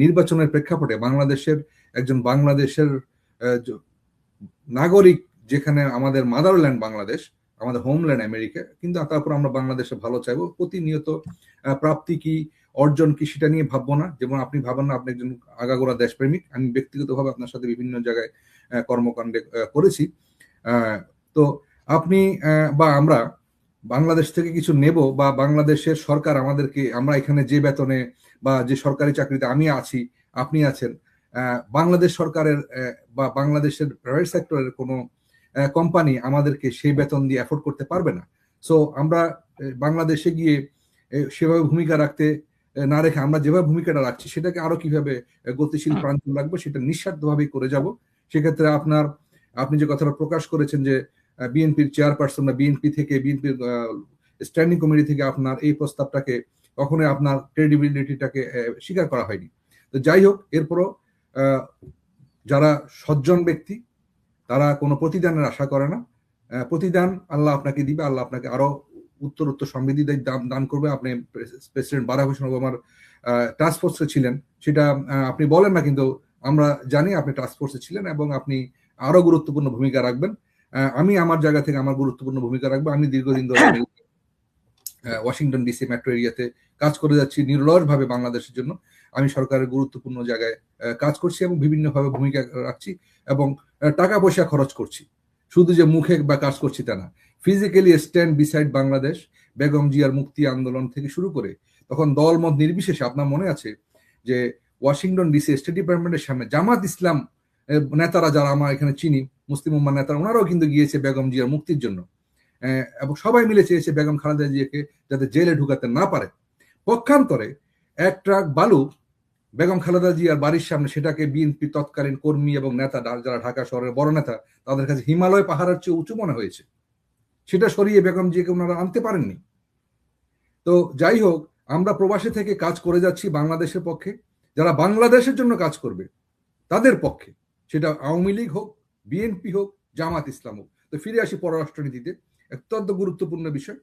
নির্বাচনের প্রেক্ষাপটে বাংলাদেশের একজন বাংলাদেশের নাগরিক যেখানে আমাদের মাদারল্যান্ড বাংলাদেশ, আমাদের হোমল্যান্ড আমেরিকা, কিন্তু তারপর আমরা বাংলাদেশে ভালো চাইব, প্রতিনিয়ত প্রাপ্তি কি, অর্জন কি সেটা নিয়ে ভাববো না। যেমন আপনি ভাবেন না, আপনি একজন আগাগোড়া দেশপ্রেমিক, আমি ব্যক্তিগতভাবে আপনার সাথে বিভিন্ন জায়গায় কর্মকাণ্ডে করেছি। তো আপনি বা আমরা বাংলাদেশ থেকে কিছু নেব বা বাংলাদেশের সরকার আমাদেরকে, আমরা এখানে যে বেতনে বা যে সরকারি চাকরিতে আমি আছি আপনি আছেন বাংলাদেশ সরকারের বা বাংলাদেশের প্রাইভেট সেক্টরের কোনো কোম্পানি আমাদেরকে সেই বেতন দিয়ে অ্যাফোর্ড করতে পারবে না। সো আমরা বাংলাদেশে গিয়ে সেভাবে ভূমিকা রাখতে না রেখে আমরা যেভাবে ভূমিকাটা রাখছি সেটাকে আরও কীভাবে গতিশীল প্রাঞ্চল রাখব সেটা নিঃস্বার্থভাবেই করে যাব। সেক্ষেত্রে আপনার আপনি যে কথাটা প্রকাশ করেছেন যে বিএনপির চেয়ারপারসন বা বিএনপি থেকে বিএনপির স্ট্যান্ডিং কমিটি থেকে আপনার এই প্রস্তাবটাকে কখনোই আপনার ক্রেডিবিলিটিটাকে স্বীকার করা হয়নি। তো যাই হোক, এরপরও যারা সজ্জন ব্যক্তি, তারা কোনো প্রতিদানের আশা করে না। প্রতিদান আল্লাহ আপনাকে দিবে, আল্লাহ আপনাকে আরও উত্তর উত্তর সমৃদ্ধি দান করবে। আপনি প্রেসিডেন্ট বারাক হোসেন ওবামার টাস্কফোর্সে ছিলেন। সেটা আপনি বলেন না, কিন্তু আমরা জানি আপনি টাস্কফোর্সে ছিলেন এবং আপনি আরও গুরুত্বপূর্ণ ভূমিকা রাখবেন। আমি আমার জায়গা থেকে আমার গুরুত্বপূর্ণ ভূমিকা রাখব। আমি দীর্ঘদিন ধরে ওয়াশিংটন ডিসি মেট্রো এরিয়াতে কাজ করে যাচ্ছি নির্লজ ভাবে বাংলাদেশের জন্য। আমি সরকারের গুরুত্বপূর্ণ জায়গায় কাজ করছি এবং বিভিন্নভাবে ভূমিকা রাখছি এবং টাকা পয়সা খরচ করছি। শুধু যে মুখে বা কাজ করছি তা না physically stand beside Bangladesh, Begum জিয়ার মুক্তি আন্দোলন থেকে শুরু করে, তখন দলমত নির্বিশেষে আপনার মনে আছে যে ওয়াশিংটন ডিসি স্টেট ডিপার্টমেন্টের সামনে জামাত ইসলাম নেতারা যারা আমার এখানে চিনি, মুসলিম উম্মা নেতারা, ওনারাও কিন্তু গিয়েছে বেগম জিয়ার মুক্তির জন্য। এবং সবাই মিলে চেয়েছে বেগম খালেদা জিয়াকে যাতে জেলে ঢুকাতে না পারে। পক্ষান্তরে এক ট্রাক বালু বেগম খালেদা জিয়ার বাড়ির সামনে সেটাকে বিএনপি তৎকালীন কর্মী এবং নেতা যারা ঢাকা শহরের বড় নেতা, তাদের কাছে হিমালয় পাহাড়ের চেয়ে উঁচু মনে হয়েছে। সেটা সরিয়ে বেগম জিয়াকে ওনারা আনতে পারেননি। তো যাই হোক, আমরা প্রবাসী থেকে কাজ করে যাচ্ছি বাংলাদেশের পক্ষে। যারা বাংলাদেশের জন্য কাজ করবে, তাদের পক্ষে। সেটা আওয়ামী লীগ হোক, বিএনপি হোক, জামাত ইসলাম হোক। তো ফিরে আসি পররাষ্ট্রনীতিতে। অত্যন্ত গুরুত্বপূর্ণ বিষয়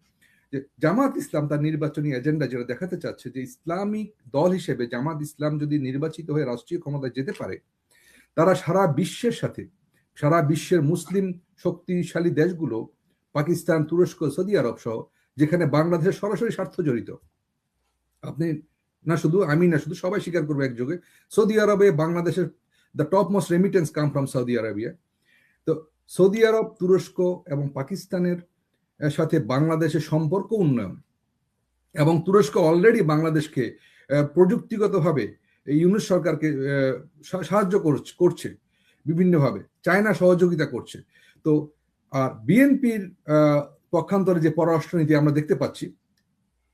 যে জামাত ইসলাম তার নির্বাচনী এজেন্ডা যেটা দেখাতে চাচ্ছে যে ইসলামিক দল হিসেবে জামাত ইসলাম যদি নির্বাচিত হয়ে রাষ্ট্রীয় ক্ষমতায় যেতে পারে, তারা সারা বিশ্বের সাথে, সারা বিশ্বের মুসলিম শক্তিশালী দেশগুলো, পাকিস্তান, তুরস্ক, সৌদি আরব সহ, যেখানে বাংলাদেশের সরাসরি স্বার্থ জড়িত, আপনি না শুধু, আমি না শুধু, সবাই স্বীকার করব একযোগে, সৌদি আরবে বাংলাদেশের the top most remittance come from Saudi Arabia. তো সৌদি আরব, তুরস্ক এবং পাকিস্তানের সাথে বাংলাদেশের সম্পর্ক উন্নয়ন এবং তুরস্ক অলরেডি বাংলাদেশকে প্রযুক্তিগতভাবে ইউনুস সরকারকে সাহায্য করছে বিভিন্নভাবে। চায়না সহযোগিতা করছে। তো, আর বিএনপির পক্ষান্তরে যে পররাষ্ট্রনীতি আমরা দেখতে পাচ্ছি,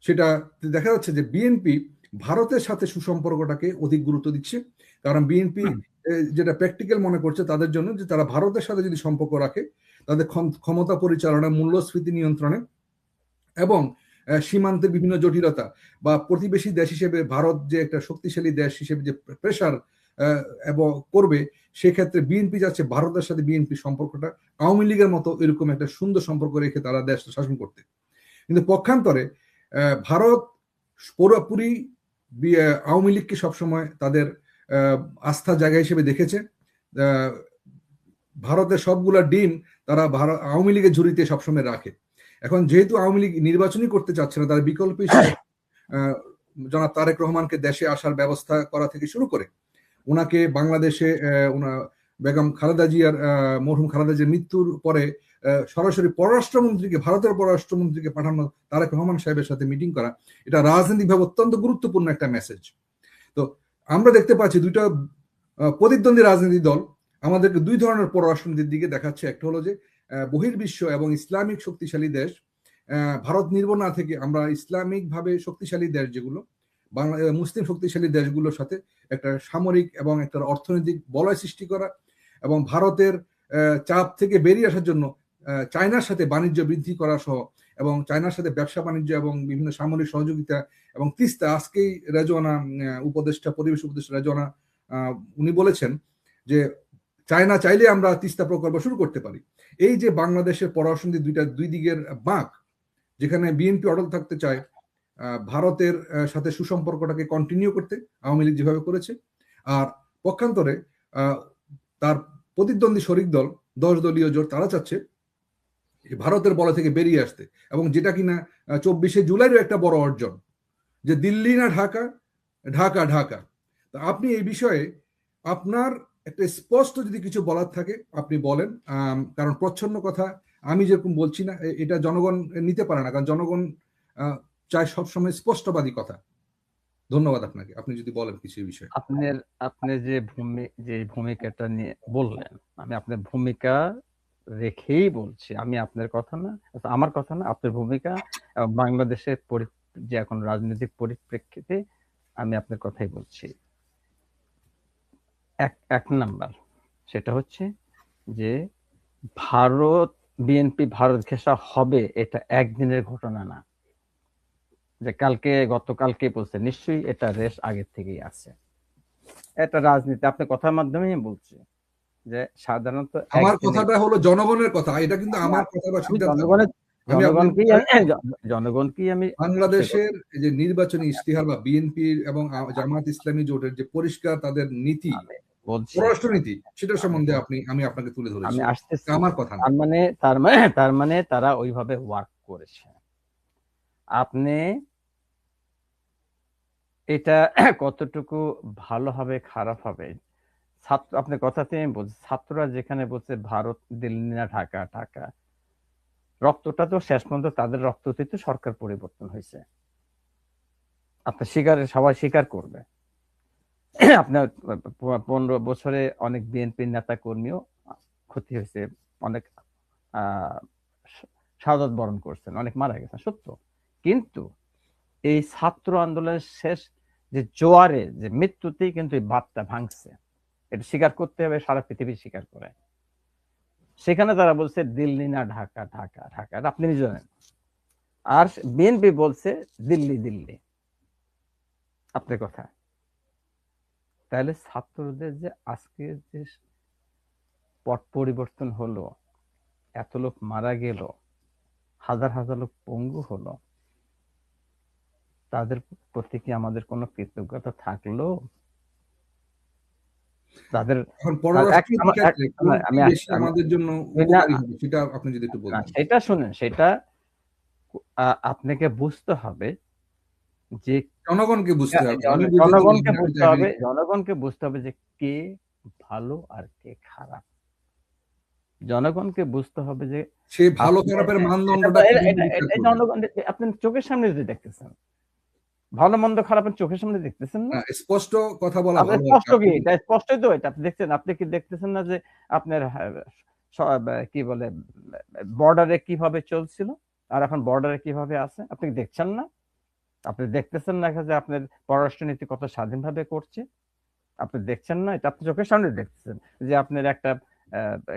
সেটা দেখা যাচ্ছে যে বিএনপি ভারতের সাথে সুসম্পর্কটাকে অধিক গুরুত্ব দিচ্ছে। কারণ বিএনপি যেটা প্র্যাকটিক্যাল মনে করছে তাদের জন্য যে তারা ভারতের সাথে যদি সম্পর্ক রাখে, তাদের ক্ষমতা পরিচালনা মূল্যস্ফীতি নিয়ন্ত্রণে এবং সীমান্তের বিভিন্ন জটিলতা বা প্রতিবেশী দেশ হিসেবে ভারত যে একটা শক্তিশালী দেশ হিসেবে যে প্রেশার এবং করবে, সেক্ষেত্রে বিএনপি যাচ্ছে ভারতের সাথে বিএনপি সম্পর্কটা। আওয়ামী লীগের মতো এরকম একটা সুন্দর সম্পর্ক রেখে তারা দেশ শাসন করতে। কিন্তু পক্ষান্তরে ভারত পুরোপুরি আওয়ামী লীগকে সবসময় তাদের আস্থা জায়গা হিসেবে দেখেছে। ভারতের সবগুলা ডিম তারা ভারত, আওয়ামী লীগের ঝুড়িতে সবসময় রাখে। এখন যেহেতু আওয়ামী লীগ নির্বাচনই করতে চাচ্ছে না, তারা বিকল্প হিসেবে জনাব তারেক রহমানকে দেশে আসার ব্যবস্থা করা থেকে শুরু করে ওনাকে বাংলাদেশে বেগম খালেদা জিয়ার মরহুম খালেদা জিয়ার মৃত্যুর পরে সরাসরি পররাষ্ট্রমন্ত্রীকে, ভারতের পররাষ্ট্রমন্ত্রীকে পাঠানো তারেক রহমান সাহেবের সাথে মিটিং করা, এটা রাজনৈতিকভাবে অত্যন্ত গুরুত্বপূর্ণ একটা মেসেজ তো আমরা দেখতে পাচ্ছি দুইটা প্রতিদ্বন্দ্বী রাজনীতি দল আমাদেরকে দুই ধরনের পররাষ্ট্রনীতির দিকে দেখাচ্ছে। একটা হলো যে বহির্বিশ্ব এবং ইসলামিক শক্তিশালী দেশ। ভারত নির্ভর না থেকে আমরা ইসলামিক ভাবে শক্তিশালী দেশ যেগুলো, বাংলা মুসলিম শক্তিশালী দেশগুলোর সাথে একটা সামরিক এবং একটা অর্থনৈতিক বলয় সৃষ্টি করা এবং ভারতের চাপ থেকে বেরিয়ে আসার জন্য চায়নার সাথে বাণিজ্য বৃদ্ধি করা সহ এবং চায়নার সাথে ব্যবসা বাণিজ্য এবং বিভিন্ন সামরিক সহযোগিতা এবং তিস্তা, আজকেই রেজওয়ানা উপদেষ্টা, পরিবেশ উপদেষ্টা রেজওয়ানা উনি বলেছেন যে চায়না চাইলে আমরা তিস্তা প্রকল্প শুরু করতে পারি। এই যে বাংলাদেশের পররাষ্ট্রনীতি দুইটা, দুই দিকের বাঁক, যেখানে বিএনপি অটল থাকতে চায় ভারতের সাথে সুসম্পর্কটাকে কন্টিনিউ করতে আওয়ামী লীগ যেভাবে করেছে, আর পক্ষান্তরে তার প্রতিদ্বন্দ্বী শরিক দল, দশ দলীয় জোট, তারা চাচ্ছে ভারতের বলা থেকে বেরিয়ে আসতে এবং যেটা কিনা চব্বিশে জুলাইয়ের একটা বড় অর্জন। যে দিল্লি না ঢাকা ঢাকা ঢাকা। তা আপনি এই বিষয়ে আপনার একটা স্পষ্ট যদি কিছু বলার থাকে, আপনি বলেন। কারণ প্রচ্ছন্ন কথা, আমি যেরকম বলছি না এটা জনগণ নিতে পারে না, কারণ জনগণ চায় সবসময় স্পষ্টবাদী কথা। ধন্যবাদ আপনাকে। আপনি যদি বলেন কিছু বিষয়। আপনার আপনি যে ভূমি, যে ভূমিকাটা নিয়ে বললেন, আমি আপনার ভূমিকা রেখেই বলছি। আমি আপনার কথা না, আমার কথা না, আপনার ভূমিকা বাংলাদেশের যে এখন রাজনৈতিক পরিপ্রেক্ষিতে আমি আপনার কথাই বলছি। এক এক নাম্বার সেটা হচ্ছে যে ভারত বিএনপি ভারত ঘেঁষা হবে এটা একদিনের ঘটনা না। যে কালকে গতকালকে বলছে নিশ্চয়ই এটা রেশ আগের থেকেই আছে। এটা রাজনীতি আপনি কথার মাধ্যমে বলছি যে সাধারণত আমার কথাটা হলো জনগণের কথা এটা কিন্তু আমার কথা বা জনগণের জনগণকেই জনগণকেই আমি বাংলাদেশের যে নির্বাচনী ইশতেহার বা বিএনপি এবং জামাত ইসলামী জোটের যে পরিষ্কার তাদের নীতি পররাষ্ট্রনীতি সেটার সম্বন্ধে আপনি আমি আপনাকে তুলে ধরেছি। আমার কথা তার মানে তার মানে তার মানে তারা ওইভাবে ওয়ার্ক করেছে। আপনি এটা কতটুকু ভালো হবে খারাপ হবে? ছাত্র আপনি কথাতে আমি বলছি ছাত্ররা যেখানে বলছে ভারত দিল্লি না ঢাকা ঢাকা। রক্তটা তো শেষ পর্যন্ত তাদের রক্ততে তো সরকার পরিবর্তন হয়েছে। আপনার স্বীকার, সবাই স্বীকার করবে। আপনার পনেরো বছরে অনেক বিএনপির নেতা কর্মীও ক্ষতি হয়েছে, অনেক শাহাদত বরণ করছেন, অনেক মারা গেছেন, সত্য। কিন্তু এই ছাত্র আন্দোলনের শেষ যে জোয়ারে, যে মৃত্যুতেই কিন্তু এই বাদটা ভাঙছে, এটা স্বীকার করতে হবে, সারা পৃথিবী স্বীকার করে। সেখানে তারা বলছে, দিল্লি না ঢাকা ঢাকা ঢাকা। আপনি জানেন। আর বিএনপি বলছে, দিল্লি দিল্লি। আপনার কথা। তাহলে ছাত্রদের যে আজকে যে পট পরিবর্তন হলো, এত লোক মারা গেল, হাজার হাজার লোক পঙ্গু হলো, তাদের প্রতি কি আমাদের কোনো কৃতজ্ঞতা থাকল? তাদের আমাদের জন্য সেটা আপনি যদি একটু বলেন। সেটা শুনেন সেটা আপনাকে বুঝতে হবে যে জনগণকে বুঝতে হবে জনগণকে বুঝতে হবে জনগণকে বুঝতে হবে যে কে ভালো আর কে খারাপ। জনগণকে বুঝতে হবে যে সে ভালো খারাপের মানদণ্ডটা জনগণ আপনি চোখের সামনে যদি দেখতেছেন ভালো মন্দ খারাপের চোখের সামনে দেখতেছেন না? স্পষ্ট কথা বলা স্পষ্ট কি? এটা স্পষ্টই তো এটা। আপনি দেখছেন আপনি কি দেখতেছেন না যে আপনার কি বলে বর্ডারে কীভাবে চলছিল? আর এখন বর্ডারে কীভাবে আছে? আপনি দেখছেন না? আপনি দেখতেছেন না যে আপনার পররাষ্ট্রনীতি কত স্বাধীনভাবে করছে? আপনি দেখছেন না? এটা আপনি চোখের সামনে দেখতেছেন যে আপনার একটা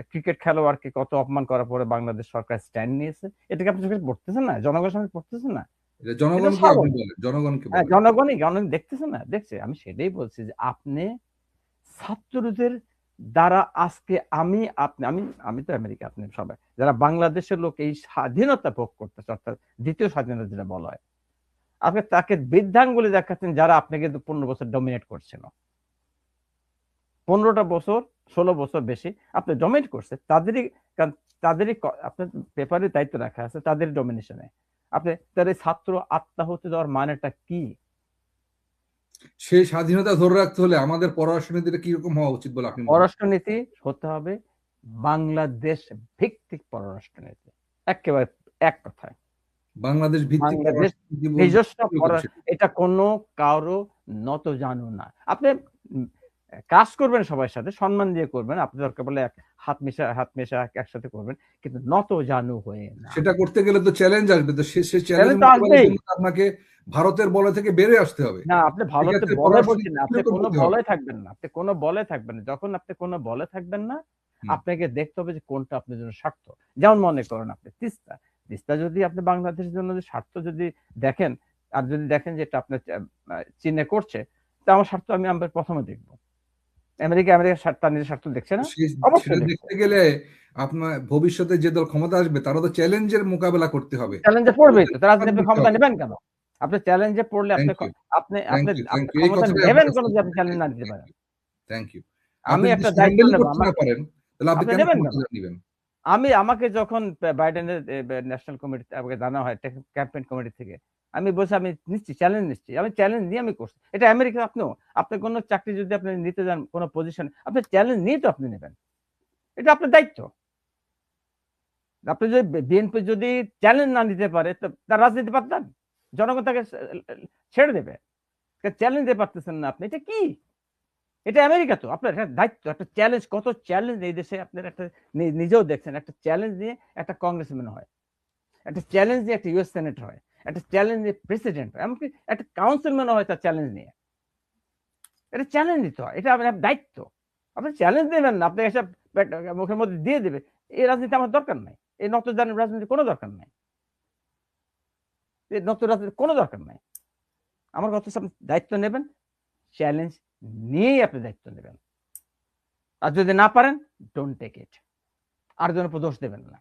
ক্রিকেট খেলোয়াড়কে কত অপমান করার পরে বাংলাদেশ সরকার স্ট্যান্ড নিয়েছে। এটাকে আপনি চোখে পড়তেছেন না? জনগণের সামনে পড়তেছেন না? হ্যাঁ, জনগণই জনগণ দেখতেছেন না দেখছে আমি সেটাই বলছি যে আপনি ছাত্রদের দ্বারা আজকে আমি আপনি আমি আমি তো আমেরিকা আপনি সবাই যারা বাংলাদেশের লোক এই স্বাধীনতা ভোগ করতেছে অর্থাৎ দ্বিতীয় স্বাধীনতা যেটা বলা হয় আপনি তাকে বৃদ্ধাঙ্গুলি দেখাচ্ছেন যারা আপনাকে পনেরো বছর ডমিনেট করছিল। পনেরোটা বছর ষোলো বছর বেশি আপনি ডমিনেট করছে তাদেরই তাদেরই আপনার পেপারে দায়িত্ব রাখা আছে তাদের ডমিনেশনে আপনি তার ছাত্র আত্মাহতি দেওয়ার মানেটা কি? সেই স্বাধীনতা ধরে রাখতে হলে আমাদের পররাষ্ট্রনীতিটা কীরকম হওয়া উচিত বলে আপনি পররাষ্ট্রনীতি হতে হবে বাংলাদেশ ভিত্তিক পররাষ্ট্রনীতি। একেবারে এক কথায়। বাংলাদেশ ভিত্তিক নিজস্ব এটা কোনো কারও নত জানো না। আপনি কাজ করবেন সবার সাথে সম্মান দিয়ে করবেন। আপনি দরকার বলে হাত মেশা হাত মেশা একসাথে করবেন কিন্তু নত জানু হয়ে না। সেটা করতে গেলে তো চ্যালেঞ্জ আসবে তো সে চ্যালেঞ্জ আপনাকে ভারতের বলে থেকে বেরে আসতে হবে। না আপনি ভারতের বলে বলছেন না আপনি কোনো বলে থাকবেন না আপনি কোনো বলে থাকবেন না। যখন আপনি কোনো বলে থাকবেন না আপনাকে দেখতে হবে যে কোনটা আপনার জন্য স্বার্থ যেমন মনে করেন আপনি তিস্তা। তিস্তা যদি আপনি বাংলাদেশের জন্য স্বার্থ যদি দেখেন আর যদি দেখেন যে এটা আপনার চীনে করছে তা আমার স্বার্থ আমি আমরা প্রথমে দেখব। আমেরিকা আমেরিকা তার নিজের স্বার্থ দেখছে না? অবশ্যই দেখতে গেলে আপনার ভবিষ্যতে যে দল ক্ষমতা আসবে তারা তো চ্যালেঞ্জের মোকাবেলা করতে হবে। চ্যালেঞ্জে পড়বে তো তারা আপনি ক্ষমতা নেবেন কেন? আপনি চ্যালেঞ্জে পড়লে আপনি আপনি আপনি ক্ষমতা নেবেন কেন যে আপনি চ্যালেঞ্জ না দিতে পারেন? থ্যাংক ইউ আমি একটা দায়িত্ব নেব আমার পারেন তাহলে আপনি কেন? নেবেন? আমি আমাকে যখন বাইডেনের ন্যাশনাল কমিটি আমাকে জানা হয় ক্যাম্পেইন কমিটি থেকে, আমি বলছি, আমি নিচ্ছি চ্যালেঞ্জ নিচ্ছি আমি চ্যালেঞ্জ নিয়ে আমি করছি। এটা আমেরিকা আপনিও আপনি কোনো চাকরি যদি আপনি নিতে যান, কোনো পজিশন আপনি চ্যালেঞ্জ নিয়ে তো আপনি নেবেন। এটা আপনার দায়িত্ব। আপনি যদি বিএনপি যদি চ্যালেঞ্জ না নিতে পারে, তো তার রাজনীতি পারতেন জনগণ তাকে ছেড়ে দেবে। চ্যালেঞ্জ দিতে পারতেছেন না আপনি, এটা কি? এটা আমেরিকা তো। আপনার একটা দায়িত্ব, একটা চ্যালেঞ্জ কত চ্যালেঞ্জ এই দেশে আপনার একটা নিজেও দেখছেন, একটা চ্যালেঞ্জ নিয়ে একটা কংগ্রেসম্যান হয়, একটা চ্যালেঞ্জ নিয়ে একটা ইউএস সেনেট হয়, একটা চ্যালেঞ্জ নিয়ে প্রেসিডেন্ট হয়, এমনকি একটা কাউন্সিলম্যান হয় তার চ্যালেঞ্জ নিয়ে। এটা চ্যালেঞ্জ দিতে হয়, এটা আপনার দায়িত্ব। আপনি চ্যালেঞ্জ দেবেন না, আপনি এসব মুখের মধ্যে দিয়ে দেবে। এই রাজনীতি আমার দরকার নাই, এই নতুন রাজনীতি কোনো দরকার নাই। এই নতুন রাজনীতি কোনো দরকার নাই। আমার কথা দায়িত্ব নেবেন চ্যালেঞ্জ নিয়েই আপনি দায়িত্ব নেবেন। আর যদি না পারেন ডোন্ট টেক ইট আর জন্য দোষ দেবেন না।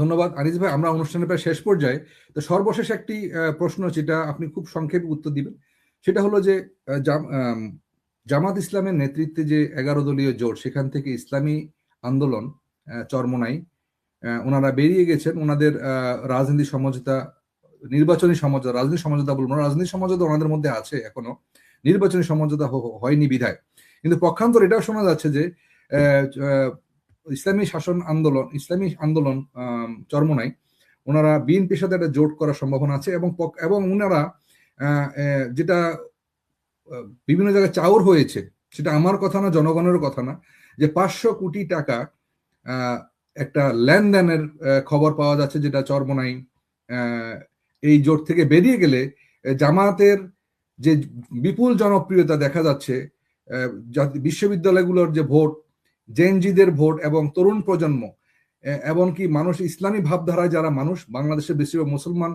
ধন্যবাদ। আনিস ভাই, আমরা অনুষ্ঠানের প্রায় শেষ পর্যায়ে, তো সর্বশেষ একটি প্রশ্ন যেটা আপনি খুব সংক্ষেপে উত্তর দিবেন। সেটা হলো যে জামাত ইসলামের নেতৃত্বে যে এগারো দলীয় জোট, সেখান থেকে ইসলামী আন্দোলন চরমোনাই ওনারা বেরিয়ে গেছেন। ওনাদের রাজনীতি সমঝোতা নির্বাচনী সমঝোতা রাজনীতি সমঝোতা বলব না রাজনীতি সমঝোতা ওনাদের মধ্যে আছে এখনও। নির্বাচনী সমঝোতা হয়নি বিধায়। কিন্তু পক্ষান্তর এটাও শোনা যাচ্ছে যে ইসলামী শাসন আন্দোলন, ইসলামী আন্দোলন চরমোনাই, ওনারা বিএনপির সাথে একটা জোট করার সম্ভাবনা আছে এবং এবং ওনারা যেটা বিভিন্ন জায়গায় চাউর হয়েছে, সেটা আমার কথা না জনগণের কথা না, যে পাঁচশো কোটি টাকা একটা লেনদেনের খবর পাওয়া যাচ্ছে যেটা চরমোনাই এই জোট থেকে বেরিয়ে গেলে জামাতের যে বিপুল জনপ্রিয়তা দেখা যাচ্ছে বিশ্ববিদ্যালয়গুলোর যে ভোট জেনজিদের ভোট এবং তরুণ প্রজন্ম এমনকি মানুষ ইসলামী ভাবধারায় যারা মানুষ, বাংলাদেশের বেশিরভাগ মুসলমান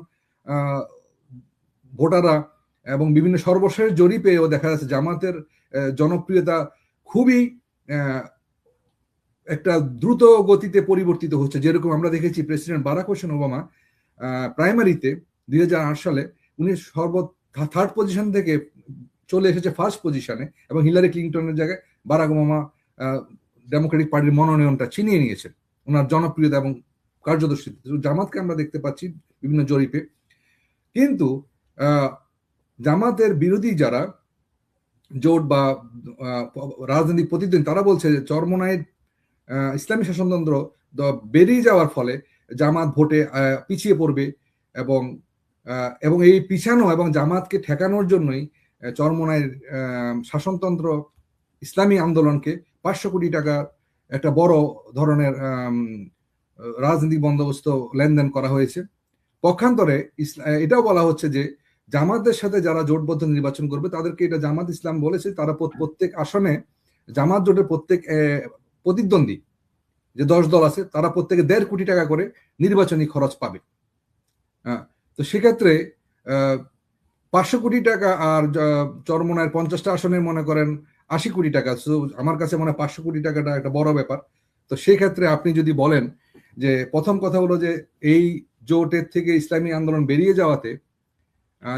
ভোটাররা এবং বিভিন্ন সর্বশেষ জরিপেও দেখা যাচ্ছে জামাতের জনপ্রিয়তা খুবই একটা দ্রুত গতিতে পরিবর্তিত হচ্ছে। যেরকম আমরা দেখেছি প্রেসিডেন্ট বারাক হোসেন ওবামা প্রাইমারিতে দুই হাজার আট সালে উনি সর্ব থার্ড পজিশন থেকে চলে এসেছে ফার্স্ট পজিশনে এবং হিলারি ক্লিন্টনের জায়গায় বারাক ওবামা ডেমোক্রেটিক পার্টির মনোনয়নটা ছিনিয়ে নিয়েছেন। ওনার জনপ্রিয়তা এবং কার্যদর্শিতা তো জামাতকে আমরা দেখতে পাচ্ছি বিভিন্ন জরিপে। কিন্তু জামাতের বিরোধী যারা জোট বা রাজনৈতিক প্রতিদ্বন্দ্বী, তারা বলছে যে চরমনায় ইসলামী শাসনতন্ত্র বেরিয়ে যাওয়ার ফলে জামাত ভোটে পিছিয়ে পড়বে এবং এবং এই পিছানো এবং জামাতকে ঠেকানোর জন্যই চরমনায়ের শাসনতন্ত্র, ইসলামী আন্দোলনকে পাঁচশো কোটি টাকা একটা বড় ধরনের রাজনৈতিক বন্দোবস্ত লেনদেন করা হয়েছে। পক্ষান্তরে এটাও বলা হচ্ছে যে জামাতের সাথে যারা জোটবদ্ধ নির্বাচন করবে, তাদেরকে এটা জামাত ইসলাম বলেছে, তারা প্রত্যেক আসনে জামাত জোটের প্রত্যেক প্রতিদ্বন্দ্বী, যে দশ দল আছে, তারা প্রত্যেকে দেড় কোটি টাকা করে নির্বাচনী খরচ পাবে। তো সেক্ষেত্রে পাঁচশো কোটি টাকা আর চরমোনায় পঞ্চাশটা আসনের মনে করেন আশি কোটি টাকা। So, আমার কাছে মনে হয় পাঁচশো কোটি টাকাটা একটা বড় ব্যাপার। তো সেক্ষেত্রে আপনি যদি বলেন যে প্রথম কথা হলো যে এই জোটের থেকে ইসলামী আন্দোলন বেরিয়ে যাওয়াতে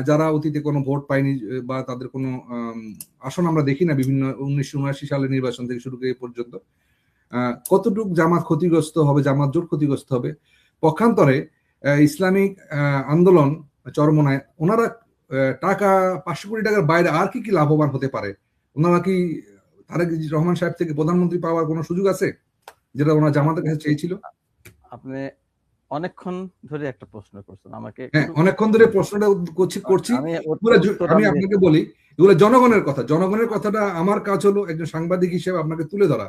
যারা অতীতে কোনো ভোট পায়নি বা তাদের কোনো আসন আমরা দেখি না বিভিন্ন উনিশশো উনআশি সালের নির্বাচন থেকে শুরু করে পর্যন্ত কতটুকু জামাত ক্ষতিগ্রস্ত হবে জামাত জোট ক্ষতিগ্রস্ত হবে পক্ষান্তরে ইসলামিক আন্দোলন চরমনায় ওনারা টাকা পাঁচশো কোটি টাকার বাইরে আর কি কি লাভবান হতে পারে? ওনারা কি তারেক রহমান সাহেব থেকে প্রধানমন্ত্রী পাওয়ার কোনো সুযোগ আছে যেটা ওনার জামাতের কাছে চেয়েছিল? আপনি অনেকক্ষণ ধরে একটা প্রশ্ন করছেন আমাকে হ্যাঁ অনেকক্ষণ ধরে প্রশ্নটা করছি করছি। আমি- আপনাকে বলি এগুলো জনগণের কথা। জনগণের কথাটা আমার কাজ হলো একজন সাংবাদিক হিসেবে আপনাকে তুলে ধরা।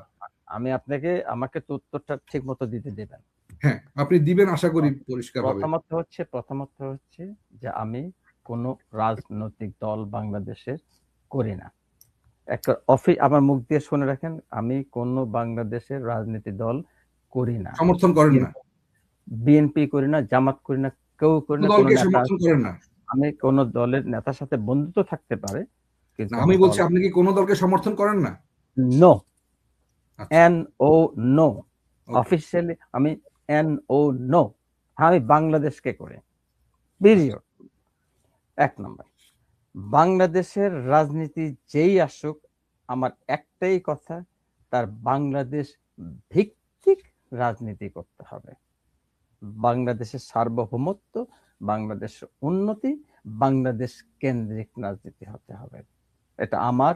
আমি আপনাকে আমাকে তো উত্তরটা ঠিক মতো দিতে দেবেন। হ্যাঁ আপনি দিবেন আশা করি পরিষ্কার প্রথমত হচ্ছে প্রথমত হচ্ছে যে আমি কোন রাজনৈতিক দল বাংলাদেশের করি না। একটা অফিস আমার মুখ দিয়ে শুনে রাখেন আমি কোন বাংলাদেশের রাজনীতি দল করি না। সমর্থন করেন না। বিএনপি করি না জামাত করি না কেউ করি না আমি কোন দলের নেতার সাথে বন্ধুত্ব থাকতে পারে কিন্তু আমি বলছি আপনি কি কোন দলকে সমর্থন করেন না? No N O no officially আমি এন ও নো আমি বাংলাদেশকে করে। পিরিয়ড এক নম্বর। বাংলাদেশের রাজনীতি যেই আসুক আমার একটাই কথা তার বাংলাদেশ ভিত্তিক রাজনীতি করতে হবে। বাংলাদেশের সার্বভৌমত্ব বাংলাদেশের উন্নতি বাংলাদেশ কেন্দ্রিক রাজনীতি হতে হবে। এটা আমার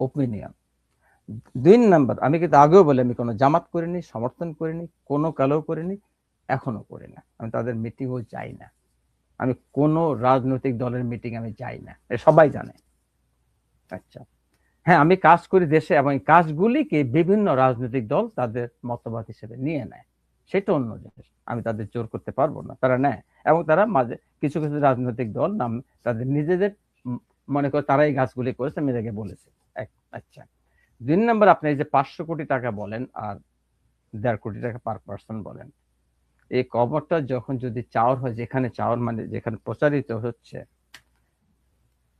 ওপিনিয়ন দুই নাম্বার, আমি কিন্তু আগেও বলে, আমি কোনো জামাত করিনি, সমর্থন করিনি, কোনো কালেও করিনি, এখনও করি না। আমি তাদের মিটিংও যাই না। আমি কোনো রাজনৈতিক দলের মিটিং আমি যাই না। সবাই জানে। আচ্ছা। হ্যাঁ আমি কাজ করি দেশে এবং কাজগুলিকে বিভিন্ন রাজনৈতিক দল তাদের মতবাদ হিসেবে নিয়ে নেয়। সেটা অন্য জিনিস। আমি তাদের জোর করতে পারব না। তারা নেয়। এবং তারা মাঝে কিছু কিছু রাজনৈতিক দল নাম তাদের নিজেদের মনে করে তারাই গাছগুলি করেছে, আমি তাকে বলেছি। আচ্ছা। দুই নম্বর আপনি যে পাঁচশো কোটি টাকা বলেন আর দেড় কোটি টাকা পার পার্সন বলেন, এই কবরটা যখন যদি চাওয়ার হয়, যেখানে চাওয়ার মানে যেখানে প্রচারিত হচ্ছে,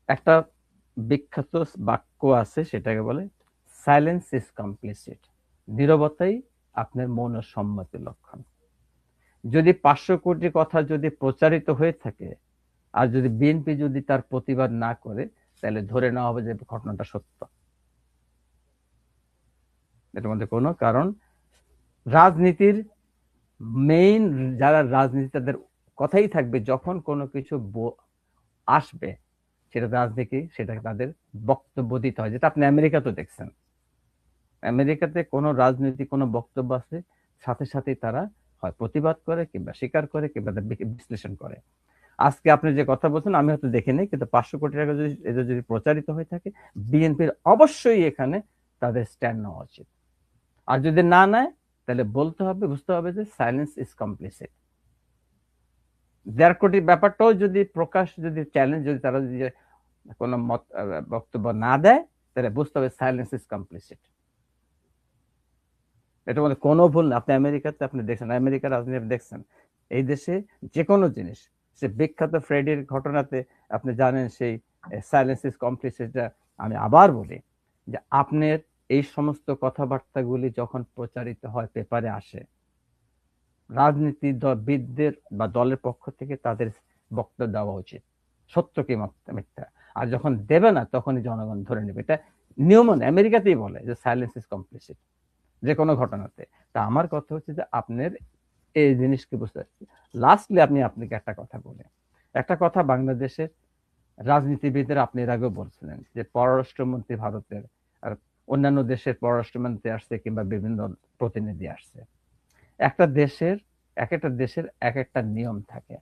একটা বিখ্যাত বাক্য আছে সেটাকে বলে সাইলেন্স ইজ কমপ্লিসিট নীরবতাই আপনার মন ও সম্মতির লক্ষণ। যদি পাঁচশো কোটি কথা যদি প্রচারিত হয়ে থাকে, আর যদি বিএনপি যদি তার প্রতিবাদ না করে, তাহলে ধরে নেওয়া হবে যে ঘটনাটা সত্য। এটার মধ্যে কোনো, কারণ রাজনীতির মেইন যারা রাজনীতি তাদের কথাই থাকবে যখন কোনো কিছু আসবে, সেটা রাজনীতি সেটা তাদের বক্তব্য দিতে হয়। যেটা আপনি আমেরিকাতে দেখছেন। আমেরিকাতে কোনো রাজনীতি, কোনো বক্তব্য আছে, সাথে সাথে তারা হয়, প্রতিবাদ করে কিংবা স্বীকার করে কিংবা বিশ্লেষণ করে। আজকে আপনি যে কথা বলছেন, আমি হয়তো দেখিনি কিন্তু পাঁচশো কোটি টাকা যদি যদি প্রচারিত হয়ে থাকে, বিএনপির অবশ্যই এখানে তাদের স্ট্যান্ড নেওয়া উচিত। আর যদি না নেয়, তাহলে বলতে হবে, বুঝতে হবে যে সাইলেন্স ইজ কমপ্লিসিট দেড় কোটি ব্যাপারটাও যদি প্রকাশ, যদি চ্যালেঞ্জ যদি তারা যদি কোনো মত বক্তব্য না দেয়, তাহলে বুঝতে হবে সাইলেন্স ইজ কমপ্লিসিট এটা মানে কোনো ভুল না। আপনি আমেরিকাতে, আপনি দেখছেন, আমেরিকার রাজনীতি দেখছেন। এই দেশে যে কোনো জিনিস, সে বিখ্যাত ফ্রেডির ঘটনাতে আপনি জানেন সেই সাইলেন্স ইজ কমপ্লিসিটটা আমি আবার বলি যে আপনার এই সমস্ত কথাবার্তাগুলি যখন প্রচারিত হয়, পেপারে আসে, রাজনীতি বিদদের বা দলের পক্ষ থেকে তাদের বক্তব্য দেওয়া উচিত। সত্য কি মিথ্যা? আর যখন দেবে না, তখনই জনগণ ধরে নেবে। এটা নিয়ম আমেরিকাতেই বলে যে সাইলেন্স ইজ কমপ্লিসিট যে কোনো ঘটনাতে। তা আমার কথা হচ্ছে যে, আপনার এই জিনিসকে বুঝতে পারছি। লাস্টলি আপনি, আপনাকে একটা কথা বলে। একটা কথা বাংলাদেশের রাজনীতিবিদরা আপনি এর আগেও বলছিলেন যে, পররাষ্ট্রমন্ত্রী ভারতের আর অন্যান্য দেশের পররাষ্ট্রমন্ত্রী আসছে কিংবা বিভিন্ন প্রতিনিধি আসছে। একটা দেশের, এক একটা দেশের এক একটা নিয়ম থাকে।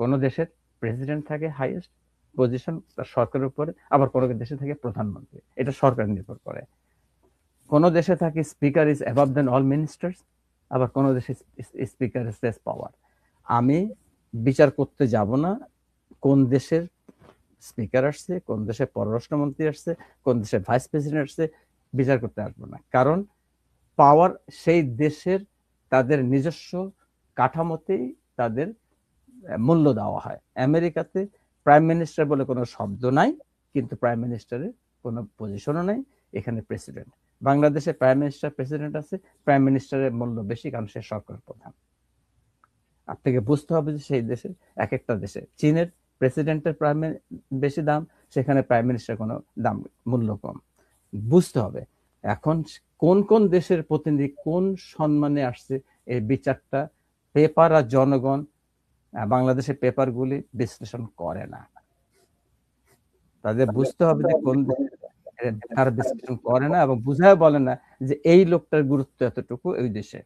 কোন দেশের প্রেসিডেন্ট থাকে হাইয়েস্ট পজিশন তার সরকারের উপরে, আবার কোনো দেশে থাকে প্রধানমন্ত্রী। এটা সরকার নির্ভর করে। কোন দেশে থাকে speaker is above then all ministers আবার কোন দেশে স্পিকার ইজ লেস পাওয়ার আমি বিচার করতে যাব না কোন দেশের স্পিকার আসছে, কোন দেশের পররাষ্ট্রমন্ত্রী আসছে, কোন দেশের ভাইস প্রেসিডেন্ট আসছে বিচার করতে আসব না। কারণ পাওয়ার সেই দেশের তাদের নিজস্ব কাঠামোতেই তাদের মূল্য দেওয়া হয়। আমেরিকাতে প্রাইম মিনিস্টার বলে কোনো শব্দ নাই, কিন্তু প্রাইম মিনিস্টারের কোনো পজিশনও নাই, এখানে প্রেসিডেন্ট বাংলাদেশে প্রাইম মিনিস্টার প্রেসিডেন্ট আছে প্রাইম মিনিস্টারের মূল্য বেশি, কারণ সে সরকার প্রধান। আপনাকে বুঝতে হবে যে সেই দেশে এক একটা দেশে, চীনের প্রেসিডেন্টের প্রাইম বেশি দাম, সেখানে প্রাইম মিনিস্টার কোনো দাম, মূল্য কম। বুঝতে হবে। এখন কোন কোন দেশের প্রতিনিধি কোন সম্মানে আসছে এই বিচারটা পেপার আর জনগণ বাংলাদেশের পেপারগুলি বিশ্লেষণ করে না। তাদের বুঝতে হবে যে কোন তারা বিশ্লেষণ করে না এবং বুঝায় বলে না যে এই লোকটার গুরুত্ব এতটুকু এই দেশে।